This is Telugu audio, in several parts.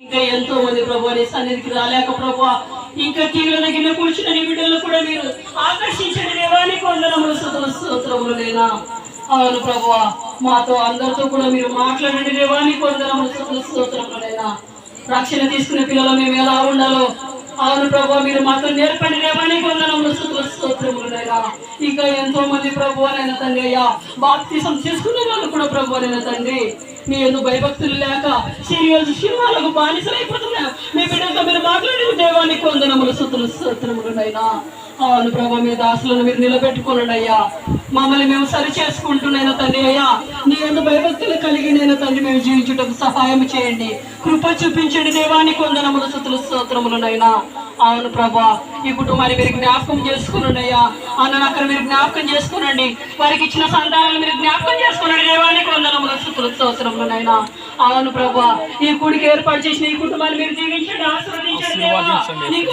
ఇంకా ఎంతో మంది ప్రభు నీ సన్నిధికి రాలేక ప్రభు ఇంకా తీవ్ర దగ్గర కూర్చున్న నీ బిడ్డలు కూడా మీరు ఆకర్షించండి దేవానికి వందనములు స్తోత్రములు లేనా అవును ప్రభు మాతో అందరితో కూడా మీరు మాట్లాడండి దేవానికి వందనములు స్తోత్రములు లేనా రక్షణ తీసుకునే పిల్లలు మేము ఎలా ఉండాలో? అవును ప్రభు మీరు మాతో నేర్పండి దేవానికి వందనములు స్తోత్రములు లేనా ఇంకా ఎంతో మంది ప్రభు అయిన తండ్రి అయ్యా బాప్తిసం చేసుకునే వాళ్ళు కూడా ప్రభు అయిన తండ్రి. నేను ఎందుకు భయభక్తులు లేక సీరియల్స్ సినిమాలకు బానిసలైపోతున్నారు మీ బిడ్డలతో మీరు మాట్లాడిన దేవానికి వందనములు సుతులు స్తోత్రములునైనా అవును ప్రభా మీ దాసులను మీరు నిలబెట్టుకున్నాడు అయ్యా. మమ్మల్ని మేము సరి చేసుకుంటున్నాయినా తండ్రి అయ్యా. నీ ఎందు భయభక్తులు కలిగి నేను తండ్రి మేము జీవించుటకు సహాయం చేయండి. కృప చూపించండి దేవానికి వందనములు సుతులు స్తోత్రములునైనా అవును ప్రభా ఈ కుటుంబాన్ని మీరు జ్ఞాపకం చేసుకునండి అయ్యా. అన్న అక్కడ మీరు జ్ఞాపకం చేసుకునండి. వారికి ఇచ్చిన సంతానాలు మీరు జ్ఞాపకం చేసుకునండి దేవానికి వందనములు స్థుతులు స్తోత్రములనైనా అవును ప్రభా ఈ కూడికి ఏర్పాటు చేసిన ఈ కుటుంబాన్ని మీరు దీవించండి ఆశీర్వదించండి దేవా. నీకు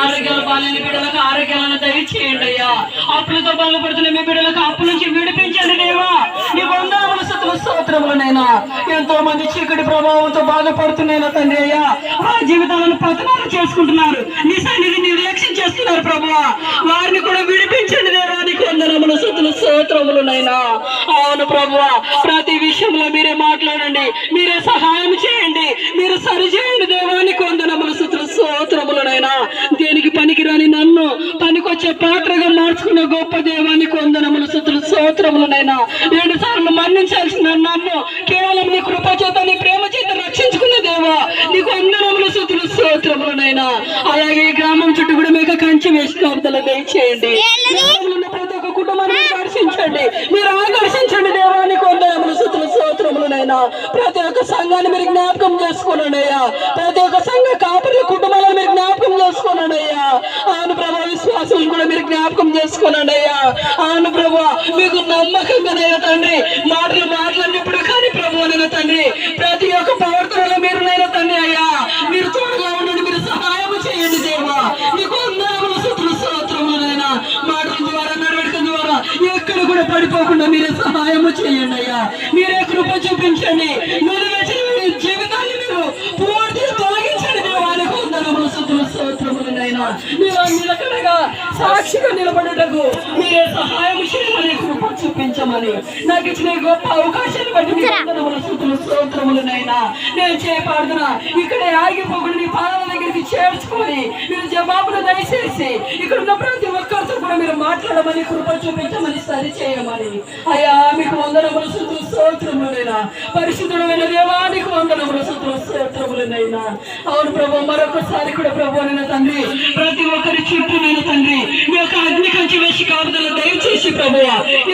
ఆరోగ్యాల బాలని బిడ్డలకు ఆరోగ్యాలను దయచేయండి అయ్యా. అప్పులతో బాధపడుతున్న మీ బిడ్డలకు అప్పుల నుంచి విడిపించండి దేవా. నీ వందనములు స్థుతులు స్తోత్రములనైనా ఎంతో మంది చీకటి ప్రభావంతో బాధపడుతున్నాయినా తండ్రి అయ్యా. ఆ జీవితాలను పతనాలు చేసుకుంటున్నారు. నీ నిర్లక్ష్యం చేస్తున్నారు ప్రభువా వారిని కూడా విడిపించండి దేవానికి వందనములు స్థుతులు స్తోత్రములునైనా అవును ప్రభువా. ప్రతి విషయంలో మీరే మాట్లాడండి. మీరే సహాయం చేయండి. మీరు సరి చేయండి దేవానికి వందనములు స్థుతులు స్తోత్రములనైనా. దేనికి పనికిరాని నన్ను పనికొచ్చే పాత్రగా మార్చుకున్న గొప్ప దేవానికి వందనములు స్థుతులు స్తోత్రములనైనా. రెండు సార్లు మన్నించాల్సిన నన్ను కేవలం నీ కృప చేత నీ ప్రేమ చేత రక్షించుకున్న దేవా. నీకు వందనములు స్థుతులు స్తోత్రములనైనా. అలాగే ఈ గ్రామం చుట్టూ కూడా మీకు కంచి వేసి కాపుదల దయచేయండి. ప్రతి ఒక్క కుటుంబాన్ని మీరు ఆకర్షించండి మీరు ఆకర్షించండి దేవానికి వందనములు సుతులు స్తోత్రములు నైనా ప్రతి ఒక్క సంఘాన్ని మీరు జ్ఞాపకం చేసుకున్నానయ్యా ప్రతి ఒక్క సంఘ కాపరి కుటుంబాలను మీరు జ్ఞాపకం చేసుకున్నానయ్యా అయ్యా. అవును ప్రభా విశ్వాసం కూడా మీరు జ్ఞాపకం చేసుకోనండి ఆను అవును ప్రభా మీకు నమ్మకంగానయ్యా తండ్రి మాటలు మాట్లాడినప్పుడు కానీ ప్రభు తండ్రి ప్రతి కూడా మీరే సహాయం చేయండి అయ్యా. మీరే కృప చూపించండి. నిలవేసిన మీ జీవితాన్ని మీరు పూర్తిగా తొలగించండి. దేవానికి వందనములు స్తోత్రులు స్తోత్రములనైనా మీరు నిలకడగా సాక్షిగా నిలబడటకు మీరే సహాయం చేయండి చూపించమని. నాకు ఇచ్చిన గొప్ప అవకాశాన్ని బట్టి మీ వందనములు స్తోత్రులు స్తోత్రములనైనా నేను చేయపాడుతున్నా ఇక్కడే ఆగిపోకుండా నీ పాదాల దగ్గరికి చేర్చుకొని మీరు జవాబులు దయచేసి ఇక్కడ ఉన్న ప్రతి ఒక్కరితో కూడా మీరు మాట్లాడమని కృప చూపించమని సరి చేయమని. అయ్యా మీకు వందనములు స్తోత్రులు స్తోత్రములైనా పరిశుద్ధుడమైన దేవానికి వందనములు అవును ప్రభు మరొకసారి కూడా ప్రభు అయిన తండ్రి ప్రతి ఒక్కరి చుట్టూ నేను తండ్రి మీ యొక్క అగ్ని కంచి వేసి కాపుదల దయచేసి ప్రభు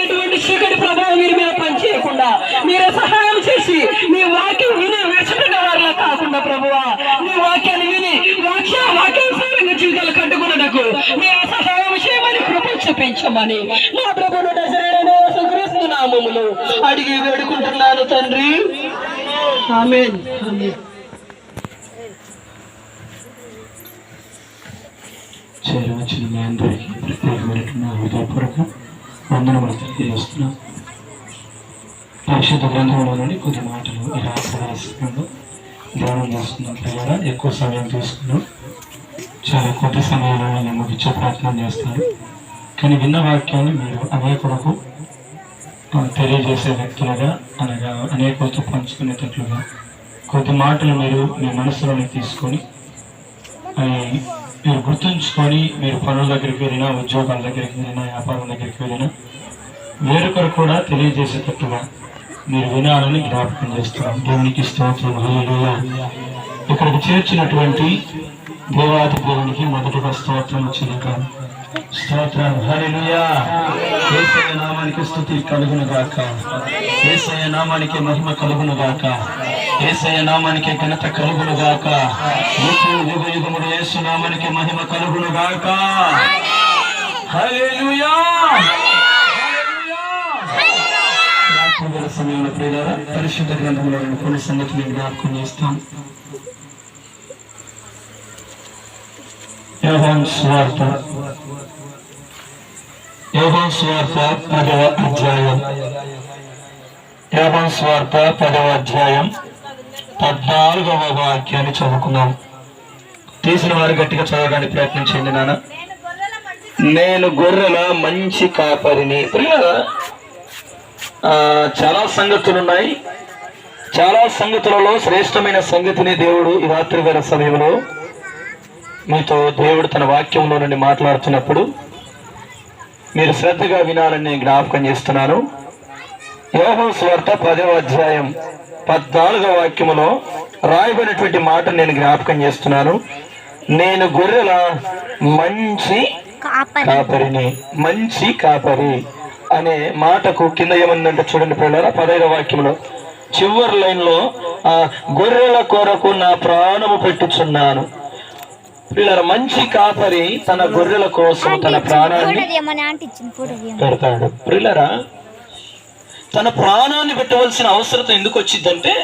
ఎటువంటి చీకటి ప్రభావం మీరు మీద పనిచేయకుండా మీరే సహాయం చేసి మీ వాక్యం విని విడిచిపెట్టిన వారిలా కాకుండా ప్రభువా మీ వాక్యాన్ని విని వాక్య వాక్యానుసారంగా జీవితాలు కట్టుకున్నటకు మీరు సహాయం చేయమని కృప చూపించమని మా ప్రభును క్రీస్తు నామములు అడిగి వేడుకుంటున్నాను తండ్రి. Amen amen. చేరవచ్చిన మీ అందరికీ ప్రత్యేకమైనటువంటి హృదయపూర్వక వందనములు తెలియజేస్తున్నాం. పరిశుద్ధ గ్రంథంలో నుండి కొద్ది మాటలు ఈ రాత్రి రాష్ట్రంలో ధ్యానం చేస్తున్నాం కూడా ఎక్కువ సమయం తీసుకున్నాం. చాలా కొద్ది సమయంలో నేను ముగించే ప్రయత్నం చేస్తాను కానీ విన్న వాక్యాన్ని మీరు అనేకులకు తెలియజేసే వ్యక్తులుగా అనగా అనేకులతో పంచుకునేటట్లుగా కొద్ది మాటలు మీరు మీ మనసులోనే తీసుకొని మీరు గుర్తుంచుకొని మీరు పనుల దగ్గరికి వెళ్ళినా ఉద్యోగాల దగ్గరికి వెళ్ళినా వ్యాపారం దగ్గరికి వెళ్ళినా వేరొకరు కూడా తెలియజేసేటట్టుగా మీరు వినాలని జ్ఞాపకం చేస్తున్నాం. దేవునికి స్తోత్రం. హల్లెలూయా. ఇక్కడికి చేర్చినటువంటి దేవాది దేవునికి మొదటిగా స్తోత్రం చెల్లిద్దాం స్తోత్రం. హల్లెలూయా. నామానికి స్థుతి కలుగును గాక. ఏసయ నామానికి మహిమ కలుగును గాక. ఏసయ నామానికి ఘనత కలుగును గాక. యుగ యుగ యుగముడు యేసు నామానికి మహిమ కలుగును గాక. రాత్రివేళ సమయంలో ప్రియులారా పరిశుద్ధ గ్రంథంలో కొన్ని సంగతులు జ్ఞాపకం చేస్తాం యోహాన్ స్వార్థ యోహాన్ స్వార్థ పదవ అధ్యాయం. యోహాన్ స్వార్థ పదవ అధ్యాయం. పద్నాలుగవ వాక్యాన్ని చదువుకుందాం. తీసిన వారు గట్టిగా చదవడానికి ప్రయత్నించండి నాన్న. నేను గొర్రెల మంచి కాపరిని. చాలా సంగతులు ఉన్నాయి చాలా సంగతులలో శ్రేష్టమైన సంగతిని దేవుడు ఈ రాత్రి వేల సమయంలో మీతో దేవుడు తన వాక్యంలో నుండి మాట్లాడుతున్నప్పుడు మీరు శ్రద్ధగా వినాలని జ్ఞాపకం చేస్తున్నాను. యోహం స్వార్థ పదవ అధ్యాయం పద్నాలుగవ వాక్యములో రాయబడినటువంటి మాట నేను జ్ఞాపకం చేస్తున్నాను. నేను గొర్రెల మంచి కాపరిని మంచి కాపరి అనే మాటకు కింద ఏమందంటే చూడండి పిల్లరా పదైవ వాక్యంలో చివరి లైన్లో ఆ గొర్రెల కొరకు నా ప్రాణము పెట్టుచున్నాను. పిల్లల మంచి కాపరి తన గొర్రెల కోసం తన ప్రాణాన్ని పెడతాడు. ప్రిల్లరా తన ప్రాణాన్ని పెట్టవలసిన అవసరం ఎందుకు వచ్చిందంటే